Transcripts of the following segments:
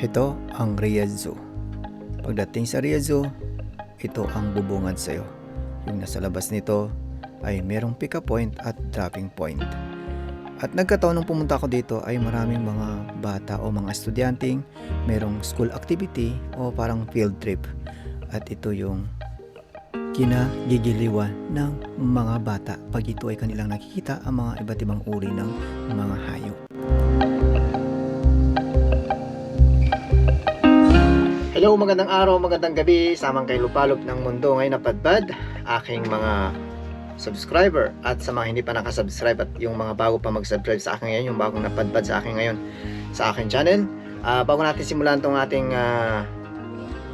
Ito ang Riyadh Zoo. Pagdating sa Riyadh ito ang bubungad sa'yo. Yung nasa labas nito ay merong pick-up point at dropping point. At nagkataon nung pumunta ako dito ay maraming mga bata o mga estudyanteng merong school activity o parang field trip. At ito yung kinagigiliwan ng mga bata pag ito ay kanilang nakikita ang mga iba't ibang uri ng mga hayop. Hello, magandang araw, magandang gabi, samang kay Lupalop ng Mundo ngayon napadpad, aking mga subscriber at sa mga hindi pa nakasubscribe at yung mga bago pa mag-subscribe sa akin ngayon, yung bagong napadpad sa akin ngayon sa akin channel. Ah, bago natin simulan tong ating ah,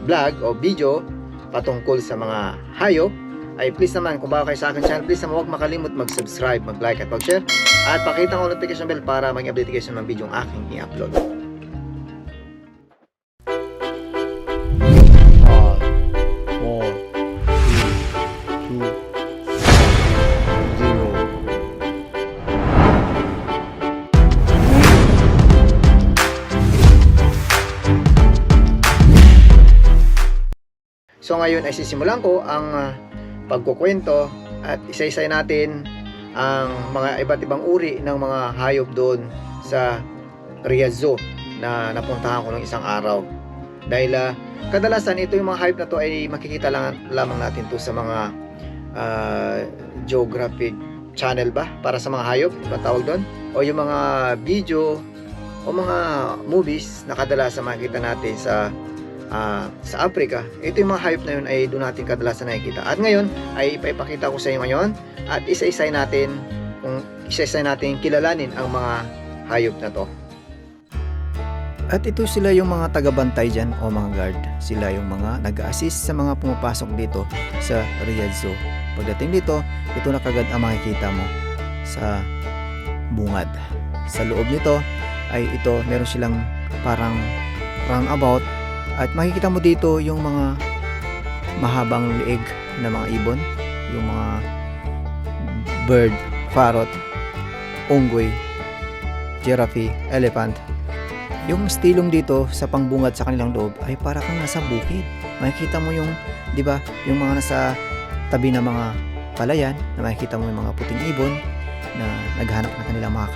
vlog o video patungkol sa mga hayop, ay please naman kung bago kayo sa akin channel, please naman huwag makalimot mag-subscribe, mag-like at mag-share at pakita ang notification bell para mag-update kayo sa mga video ang aking i-upload. So ngayon ay sisimulan ko ang ah, pagkukwento at isa-isay natin ang mga iba't ibang uri ng mga hayop doon sa Riyadh Zoo na napuntahan ko ng isang araw. Dahil ah, kadalasan ito yung mga hayop na to ay makikita lang, lamang natin to sa mga ah, geographic channel ba para sa mga hayop, ba tawag doon? O yung mga video o mga movies na kadalasan makikita natin sa ah, sa Africa. Ito yung mga hayop na yun ay doon natin kadalasan nakikita. At ngayon ay ipapakita ko sa inyo ngayon at isa-isay natin kung isa-isay natin kilalanin ang mga hayop na to. At ito sila yung mga tagabantay dyan o mga guard. Sila yung mga nag-assist sa mga pumapasok dito sa Riyadh Zoo. Pagdating dito, ito na kagad ang makikita mo sa bungad. Sa loob nito ay ito, meron silang parang roundabout at makikita mo dito yung mga mahabang liig na mga ibon, yung mga bird, parrot, unggoy, giraffe, elephant. Yung stilong dito sa pangbungad sa kanilang loob ay para kang nasa bukid. Makikita mo yung, di ba, yung mga nasa tabi ng mga palayan na makikita mo yung mga puting ibon na naghanap ng kanilang mga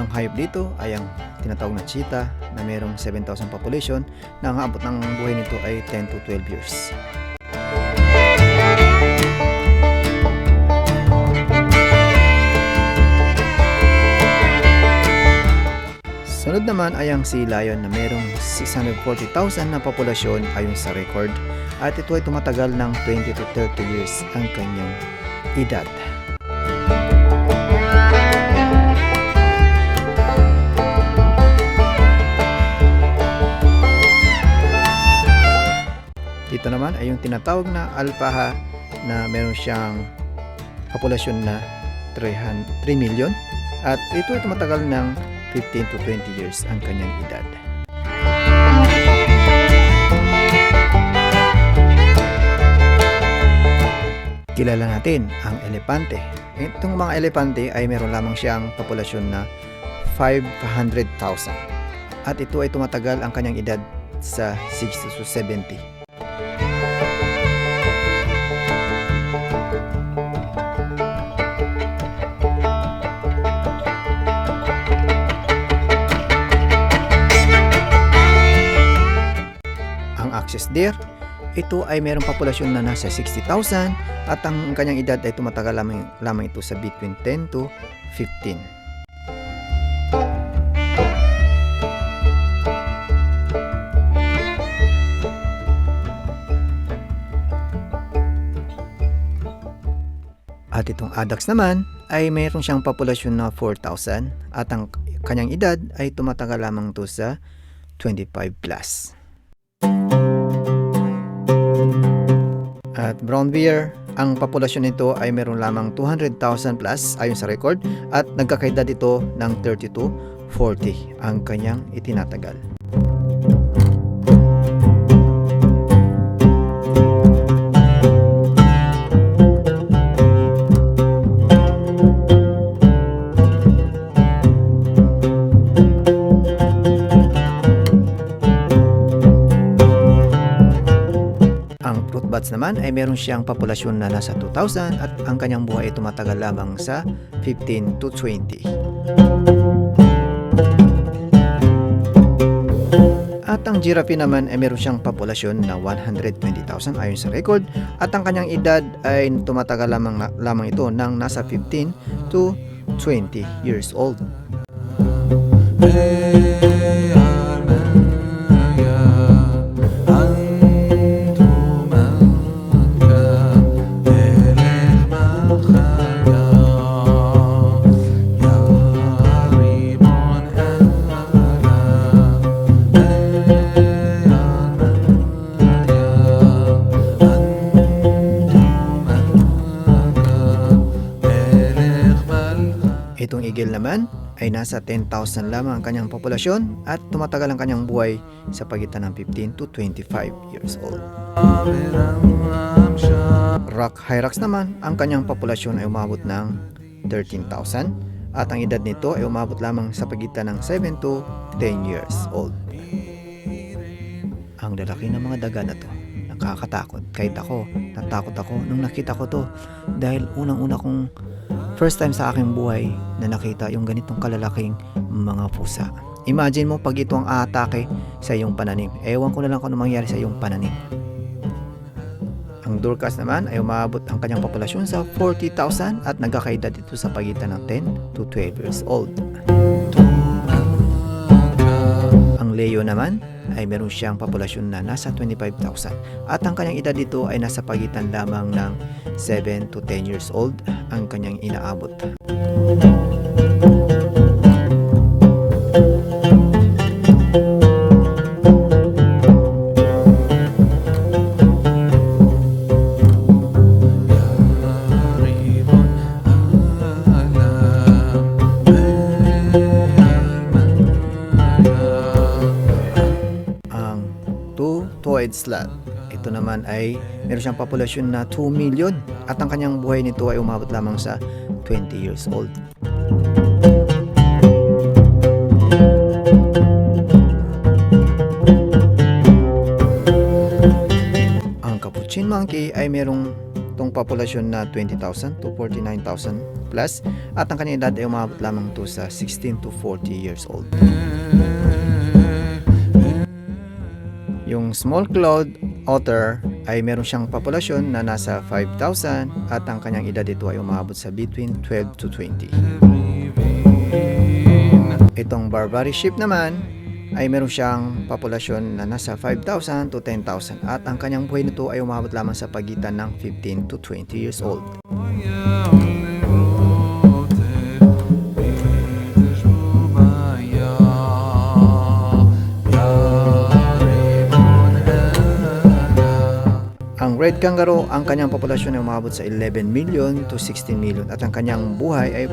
Unang hayop dito ay ang tinatawag na cheetah na mayroong 7,000 population na ang abot ng buhay nito ay 10 to 12 years. Sunod naman ay ang sea lion na mayroong 640,000 na populasyon ayon sa record at ito ay tumatagal ng 20 to 30 years ang kanyang edad. Dito naman ay yung tinatawag na alpaha na meron siyang populasyon na 300, 3 million at ito ay tumatagal ng 15 to 20 years ang kanyang edad. Kilala natin ang elepante. Itong mga elepante ay meron lamang siyang populasyon na 500,000 at ito ay tumatagal ang kanyang edad sa 60 to 70. Access deer, ito ay mayroong populasyon na nasa 60,000 at ang kanyang edad ay tumatagal lamang, lamang ito sa between 10 to 15. At itong Adax naman ay mayroon siyang populasyon na 4,000 at ang kanyang edad ay tumatagal lamang to sa 25 plus. At brown bear, ang populasyon nito ay meron lamang 200,000 plus ayon sa record at nagkakaedad ito ng 30 to 40 ang kanyang itinatagal. Bats naman ay meron siyang populasyon na nasa 2,000 at ang kanyang buhay ay tumatagal lamang sa 15 to 20. At ang giraffe naman ay meron siyang populasyon na 120,000 ayon sa record at ang kanyang edad ay tumatagal lamang, lamang ito ng nasa 15 to 20 years old. Itong eagle naman ay nasa 10,000 lamang ang kanyang populasyon at tumatagal ang kanyang buhay sa pagitan ng 15 to 25 years old. Rock Hyrax naman, ang kanyang populasyon ay umabot ng 13,000 at ang edad nito ay umabot lamang sa pagitan ng 7 to 10 years old. Ang lalaki ng mga daga na to, nakakatakot. Kahit ako, natakot ako nung nakita ko to dahil unang-una kong first time sa aking buhay na nakita yung ganitong kalalaking mga pusa. Imagine mo pag ito ang aatake sa iyong pananim. Ewan ko na lang kung ano mangyari sa iyong pananim. Ang Durkas naman ay umabot ang kanyang populasyon sa 40,000 at nagkakaedad ito sa pagitan ng 10 to 12 years old. Ang Leo naman ay meron siyang populasyon na nasa 25,000 at ang kanyang edad dito ay nasa pagitan lamang ng 7 to 10 years old ang kanyang inaabot. Two-toed slot. Ito naman ay meron siyang populasyon na 2 million at ang kanyang buhay nito ay umabot lamang sa 20 years old. Ang capuchin monkey ay merong tong populasyon na 20,000 to 49,000 plus at ang kanyang edad ay umabot lamang to sa 16 to 40 years old. Yung small cloud otter ay meron siyang populasyon na nasa 5,000 at ang kanyang edad ito ay umabot sa between 12 to 20. Itong Barbary sheep naman ay meron siyang populasyon na nasa 5,000 to 10,000 at ang kanyang buhay nito ay umabot lamang sa pagitan ng 15 to 20 years old. Ang red kangaroo, ang kanyang populasyon ay umabot sa 11 million to 16 million at ang kanyang buhay ay,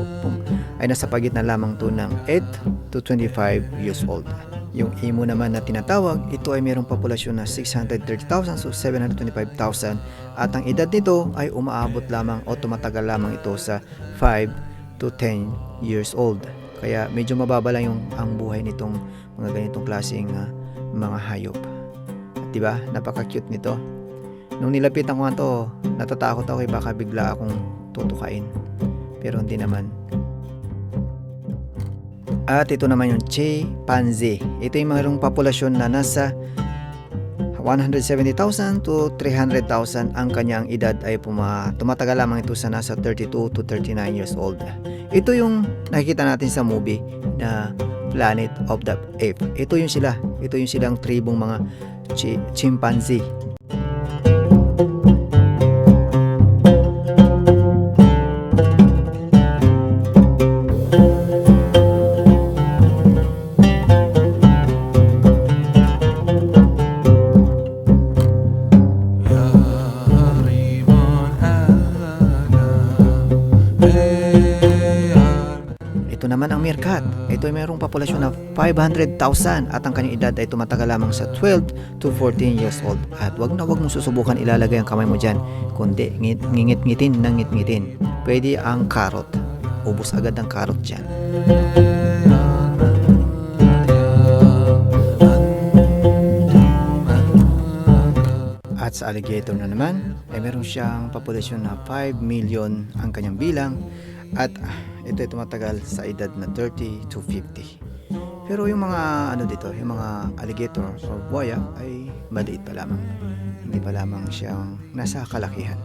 ay nasa pagitan lamang to ng 8 to 25 years old. Yung emu naman na tinatawag, ito ay mayroong populasyon na 630,000 so 725,000 at ang edad nito ay umaabot lamang o tumatagal lamang ito sa 5 to 10 years old. Kaya medyo mababa lang yung ang buhay nitong mga ganitong klaseng ah, mga hayop. 'di ba? Napaka-cute nito. Nung nilapitan ko nga to, natatakot ako eh baka bigla akong tutukain. Pero hindi naman. At ito naman yung chimpanzee. Ito yung mayroong populasyon na nasa 170,000 to 300,000 ang kanyang edad ay puma, tumatagal lamang ito sa nasa 32 to 39 years old. Ito yung nakikita natin sa movie na Planet of the Apes. Ito yung sila. Ito yung silang tribong mga chi- chimpanzee. Naman ang meerkat. Ito ay mayroong populasyon na 500,000 at ang kanyang edad ay tumatagal lamang sa 12 to 14 years old. At wag na wag mong susubukan ilalagay ang kamay mo dyan, kundi ngit, ngingit-ngitin ng ngit-ngitin. Pwede ang carrot. Ubus agad ang carrot dyan. At sa alligator na naman, ay meron siyang populasyon na 5 million ang kanyang bilang at ito ay tumatagal sa edad na 30 to 50. Pero yung mga ano dito, yung mga alligator or buhaya ay maliit pa lamang. Hindi pa lamang siyang nasa kalakihan.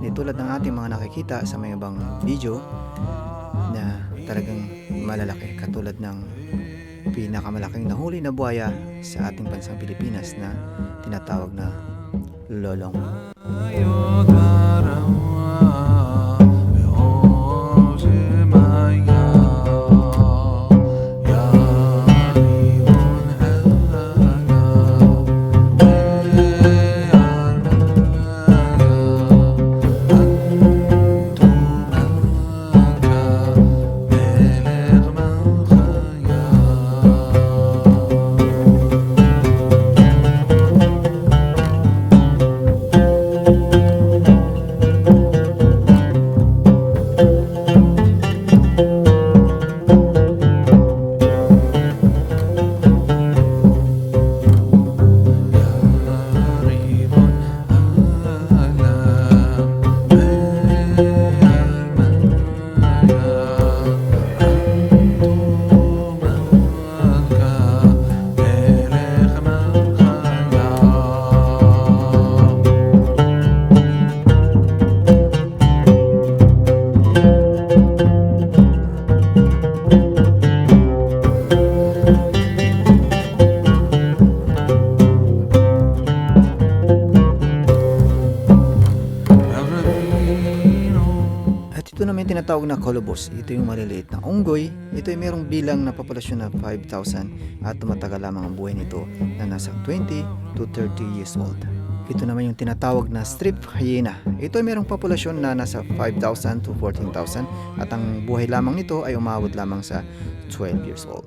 Hindi tulad ng ating mga nakikita sa mga ibang video na talagang malalaki katulad ng pinakamalaking nahuli na buhaya sa ating bansang Pilipinas na tinatawag na lolong. At tinatawag na colobus. Ito yung maliliit na unggoy. Ito ay mayroong bilang na populasyon na 5,000 at tumatagal lamang ang buhay nito na nasa 20 to 30 years old. Ito naman yung tinatawag na strip hyena. Ito ay mayroong populasyon na nasa 5,000 to 14,000 at ang buhay lamang nito ay umabot lamang sa 12 years old.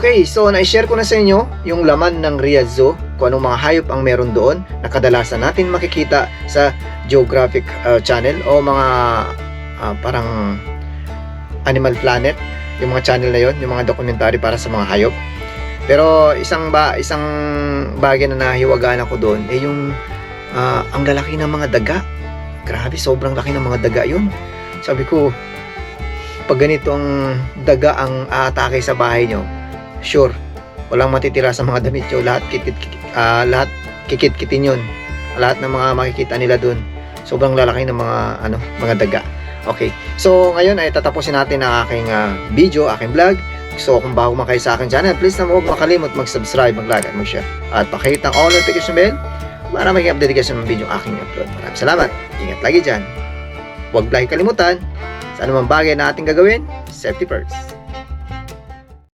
Okay, so na-share ko na sa inyo yung laman ng Riyadh Zoo, kung anong mga hayop ang meron doon na kadalasan natin makikita sa Geographic uh, Channel o mga uh, parang Animal Planet, yung mga channel na yon, yung mga documentary para sa mga hayop. Pero isang ba isang bagay na nahiwagaan ako doon ay yung uh, ang lalaki ng mga daga. Grabe, sobrang laki ng mga daga yun. Sabi ko, pag ganito ang daga ang aatake sa bahay nyo, sure, walang matitira sa mga damit nyo. Lahat, kikit, ah, lahat kikit-kitin yun. Lahat ng mga makikita nila dun. Sobrang lalaki ng mga, ano, mga daga. Okay. So, ngayon ay tatapusin natin ang aking ah, video, aking vlog. So, kung bago man kayo sa aking channel, please na huwag makalimot mag-subscribe, mag-like, at mag-share. At pakihit ang all notification bell para maging update kayo sa mga video aking upload. Maraming salamat. Ingat lagi dyan. Huwag lagi kalimutan sa anumang bagay na ating gagawin, safety first.